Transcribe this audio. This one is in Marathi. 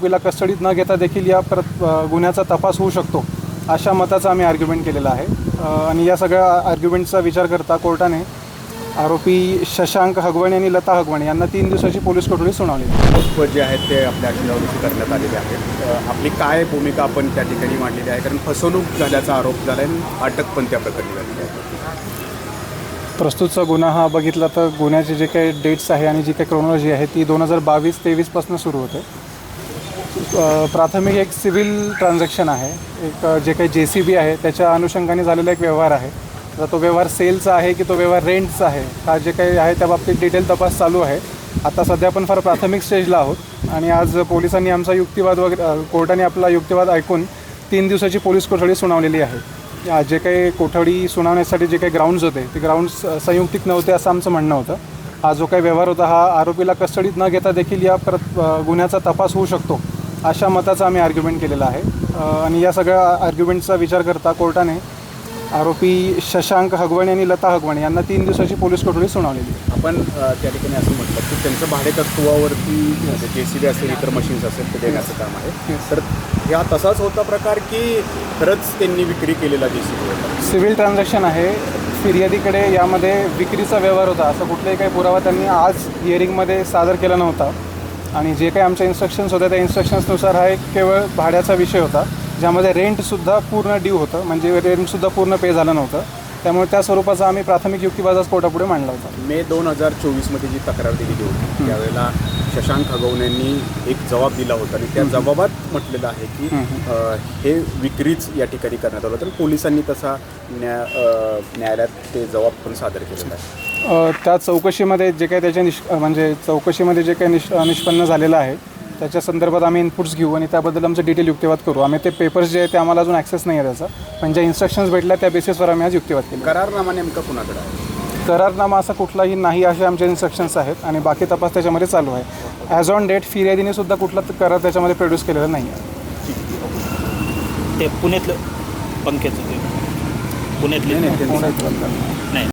आरोपीला कस्टडीत न घेता देखील या प्र गुन्ह्याचा तपास होऊ शकतो अशा मताचा आम्ही आर्ग्युमेंट केलेला आहे. आणि या सगळ्या आर्ग्युमेंटचा विचार करता कोर्टाने आरोपी शशांक हगवणे आणि लता हगवणे यांना तीन दिवसाची पोलीस कोठडी सुनावली. जे आहेत ते आपल्या अटकावरती करण्यात आलेले आहेत. आपली काय भूमिका आपण त्या ठिकाणी मांडलेली आहे? कारण फसवणूक झाल्याचा आरोप झाला आहे आणि अटक पण त्या प्रकरणी झालेली आहे. प्रस्तुतचा गुन्हा हा बघितला तर गुन्ह्याचे जे काही डेट्स आहे आणि जी काही क्रोनॉलॉजी आहे ती दोन हजार बावीस तेवीसपासून सुरू होते. प्राथमिक एक सिव्हिल ट्रान्झॅक्शन आहे. एक जे काही जे सी बी आहे त्याच्या अनुषंगाने झालेला एक व्यवहार आहे. तर तो व्यवहार सेलचा आहे की तो व्यवहार रेंटचा आहे हा जे काही आहे त्या बाबतीत डिटेल तपास चालू आहे. आता सध्या आपण फार प्राथमिक स्टेजला आहोत आणि आज पोलिसांनी आमचा युक्तिवाद वगैरे कोर्टाने आपला युक्तिवाद ऐकून तीन दिवसाची पोलीस कोठडी सुनावलेली आहे. जे काही कोठडी सुनावण्यासाठी जे काही ग्राउंड्स होते ते ग्राउंड्स संयुक्तिक नव्हते असं आमचं म्हणणं होतं. हा जो काही व्यवहार होता हा आरोपीला कस्टडीत न घेता देखील या प्र गुन्ह्याचा तपास होऊ शकतो. अशा मताचा आम्ही आर्ग्युमेंट केलेला आहे. आणि या सगळ्या आर्ग्युमेंटचा विचार करता कोर्टाने आरोपी शशांक हगवणे आणि लता हगवणे यांना तीन दिवसाची पोलीस कोठडी सुनावलेली. आपण त्या ठिकाणी असं म्हटलं की त्यांचं भाडेतत्वावरती जे सी बी असेल इतर मशीन्स असेल ते देण्याचं काम आहे. तर ह्या तसाच होता प्रकार की खरंच त्यांनी विक्री केलेला जे सी बी सिव्हिल ट्रान्झॅक्शन आहे. फिर्यादीकडे यामध्ये विक्रीचा व्यवहार होता. असं कुठलाही काही पुरावा त्यांनी आज हिअरिंगमध्ये सादर केला नव्हता. आणि जे काही आमच्या इन्स्ट्रक्शन्स होत्या त्या इन्स्ट्रक्शन्सनुसार हा एक केवळ भाड्याचा विषय होता. ज्यामध्ये रेंटसुद्धा पूर्ण ड्यू होतं. म्हणजे रेंटसुद्धा पूर्ण पे झालं नव्हतं. त्यामुळे त्या स्वरूपाचा आम्ही प्राथमिक युक्तिवादाच कोर्टापुढे मांडला होता. मे दोन हजार चोवीसमध्ये जी तक्रार दिलेली होती त्यावेळेला शशांक हगवण्यांनी एक जबाब दिला होता आणि त्या जबाबात म्हटलेलं आहे की हे विक्रीच या ठिकाणी करण्यात आलं तर पोलिसांनी तसा न्याय अ, न्यायालयात ते जबाब पण सादर केलेला आहे. अ, त्या चौकशीमध्ये जे काही त्याचे निष् म्हणजे चौकशीमध्ये जे काही निष् निष्पन्न झालेलं आहे त्याच्या संदर्भात आम्ही इनपुट्स घेऊ आणि त्याबद्दल आमचं डिटेल युक्तिवाद करू. आम्ही ते पेपर्स जे आहे ते आम्हाला अजून ॲक्सेस नाही आहे त्याचा. पण ज्या इन्स्ट्रक्शन्स भेटल्या त्या बेसिसवर आम्ही आज युक्तिवाद केला. करारनामा नेमका कुणाकडे आहे? करारनामा असा कुठलाही नाही असे आमचे इन्स्ट्रक्शन्स आहेत आणि बाकी तपास त्याच्यामध्ये चालू आहे. ॲज ऑन डेट फिर्यादीने सुद्धा कुठला करार त्याच्यामध्ये प्रोड्यूस केलेला नाही आहे. ते पुण्यातलं पंख्याचं ते. पुण्यातले नाही.